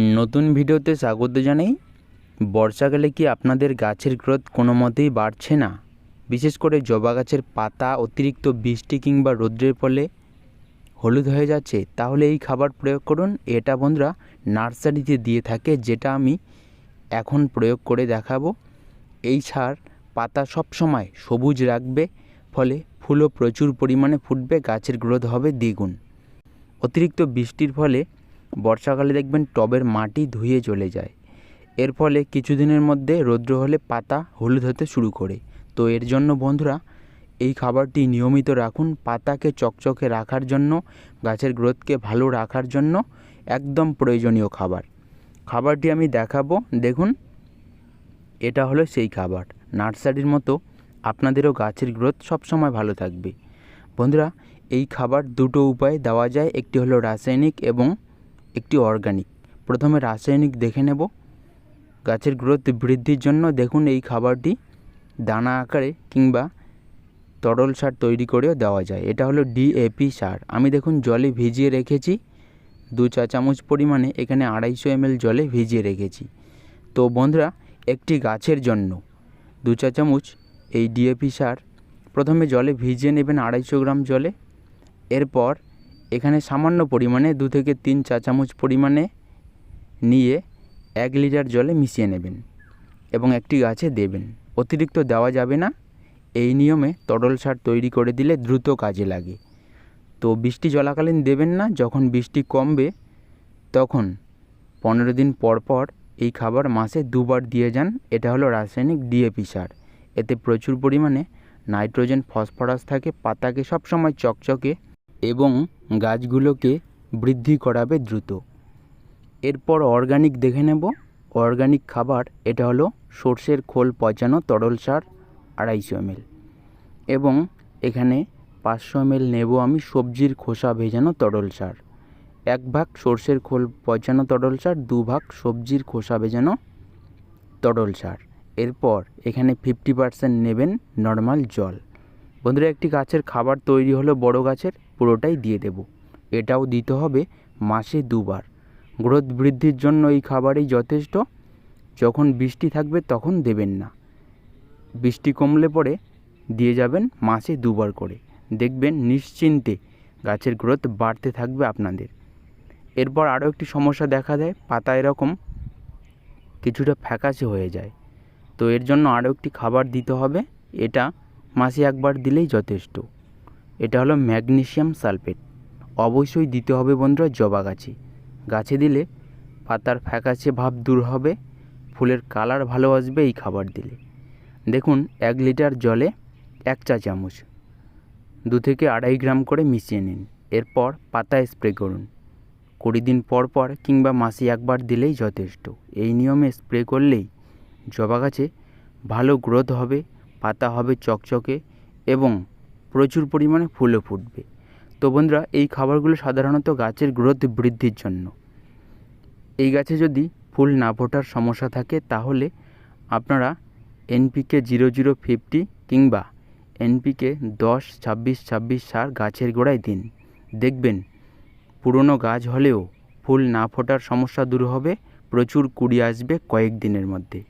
নতুন ভিডিওতে স্বাগত জানাই। বর্ষাকালে কি আপনাদের গাছের গ্রোথ কোনো মতেই বাড়ছে না? বিশেষ করে জবা গাছের পাতা, অতিরিক্ত বৃষ্টি কিংবা রৌদ্রের ফলে হলুদ হয়ে যাচ্ছে, তাহলে এই খাবার প্রয়োগ করুন। এটা বন্ধুরা নার্সারিতে দিয়ে থাকে, যেটা আমি এখন প্রয়োগ করে দেখাবো। এই সার পাতা সব সময় সবুজ রাখবে, ফলে ফুলও প্রচুর পরিমাণে ফুটবে, গাছের গ্রোথ হবে দ্বিগুণ। অতিরিক্ত বৃষ্টির ফলে বর্ষাকালে দেখবেন টবের মাটি ধুয়ে চলে যায়। এর ফলে কিছুদিনের মধ্যে রৌদ্র হলে পাতা হলুদ হতে শুরু করে। তো এর জন্য বন্ধুরা, এই খাবারটি নিয়মিত রাখুন পাতাকে চকচকে রাখার জন্য, গাছের গ্রোথকে ভালো রাখার জন্য একদম প্রয়োজনীয় খাবার। খাবারটি আমি দেখাবো, দেখুন। এটা হলো সেই খাবার। নার্সারির মতো আপনাদেরও গাছের গ্রোথ সবসময় ভালো থাকবে। বন্ধুরা, এই খাবার দুটো উপায়ে দেওয়া যায়। একটি হলো রাসায়নিক এবং একটি অর্গানিক প্রথমে রাসায়নিক দেখে নেব। গাছের গ্রোথ বৃদ্ধির জন্য দেখুন এই খাবারটি দানা আকারে কিংবা তরল সার তৈরি করেও দেওয়া যায়। এটা হলো ডিএপি সার। আমি দেখুন জলে ভিজিয়ে রেখেছি। দু চা চামচ পরিমাণে এখানে আড়াইশো এমএল জলে ভিজিয়ে রেখেছি। তো বন্ধুরা, একটি গাছের জন্য দু চা চামচ এই ডিএপি সার প্রথমে জলে ভিজিয়ে নেবেন আড়াইশো গ্রাম জলে। এরপর এখানে সামান্য পরিমাণে দু থেকে তিন চা চামচ পরিমাণে নিয়ে এক লিটার জলে মিশিয়ে নেবেন এবং একটি গাছে দেবেন। অতিরিক্ত দেওয়া যাবে না। এই নিয়মে তরল সার তৈরি করে দিলে দ্রুত কাজে লাগে। তো বৃষ্টি চলাকালীন দেবেন না। যখন বৃষ্টি কমবে, তখন পনেরো দিন পর পর এই খাবার মাসে দুবার দিয়ে যান। এটা হলো রাসায়নিক ডিএপি সার। এতে প্রচুর পরিমাণে নাইট্রোজেন, ফসফরাস থাকে, পাতাকে সবসময় চকচকে এবং গাছগুলোকে বৃদ্ধি করাবে দ্রুত। এরপর অর্গানিক দেখে নেব। অর্গানিক খাবার, এটা হলো সর্ষের খোল পচানো তরল সার আড়াইশো এমএল এবং এখানে পাঁচশো এমএল নেব আমি সবজির খোসা ভেজানো তরল সার। এক ভাগ সর্ষের খোল পচানো তরল সার, দু ভাগ সবজির খোসা ভেজানো তরল সার। এরপর এখানে ফিফটি পার্সেন্ট নেবেন নর্মাল জল। বন্ধুরা, একটি গাছের খাবার তৈরি হলো বড় গাছের। পুরোটাই দিয়ে দেব। এটাও দিতে হবে মাসে দুবার। গ্রোথ বৃদ্ধির জন্য এই খাবারই যথেষ্ট। যখন বৃষ্টি থাকবে তখন দেবেন না। বৃষ্টি কমলে পরে দিয়ে যাবেন মাসে দুবার করে। দেখবেন নিশ্চিন্তে গাছের গ্রোথ বাড়তে থাকবে আপনাদের। এরপর আরও একটি সমস্যা দেখা দেয়, পাতা এরকম কিছুটা ফ্যাকাশে হয়ে যায়। তো এর জন্য আরও একটি খাবার দিতে হবে। এটা মাসে একবার দিলেই যথেষ্ট। এটা হলো ম্যাগনেশিয়াম সালফেট। অবশ্যই দিতে হবে বন্ধুরা জবা গাছে। গাছে দিলে পাতার ফ্যাকাশে ভাব দূর হবে, ফুলের কালার ভালো আসবে এই খাবার দিলে। দেখুন, এক লিটার জলে এক চা চামচ। দু থেকে আড়াই গ্রাম করে মিশিয়ে নিন। এরপর পাতায় স্প্রে করুন। কুড়ি দিন পর পর কিংবা মাসে একবার দিলেই যথেষ্ট। এই নিয়মে স্প্রে করলেই জবা গাছে ভালো গ্রোথ হবে, পাতা হবে চকচকে এবং প্রচুর পরিমাণে ফুলও ফুটবে। তো বন্ধুরা, এই খাবারগুলো সাধারণত গাছের গ্রোথ বৃদ্ধির জন্য। এই গাছে যদি ফুল না ফোটার সমস্যা থাকে, তাহলে আপনারা এনপিকে জিরো জিরো ফিফটি কিংবা এনপিকে দশ, ছাব্বিশ ছাব্বিশ সার গাছের গোড়ায় দিন। দেখবেন পুরনো গাছ হলেও ফুল না ফোটার সমস্যা দূর হবে, প্রচুর কুড়ি আসবে কয়েক দিনের মধ্যে।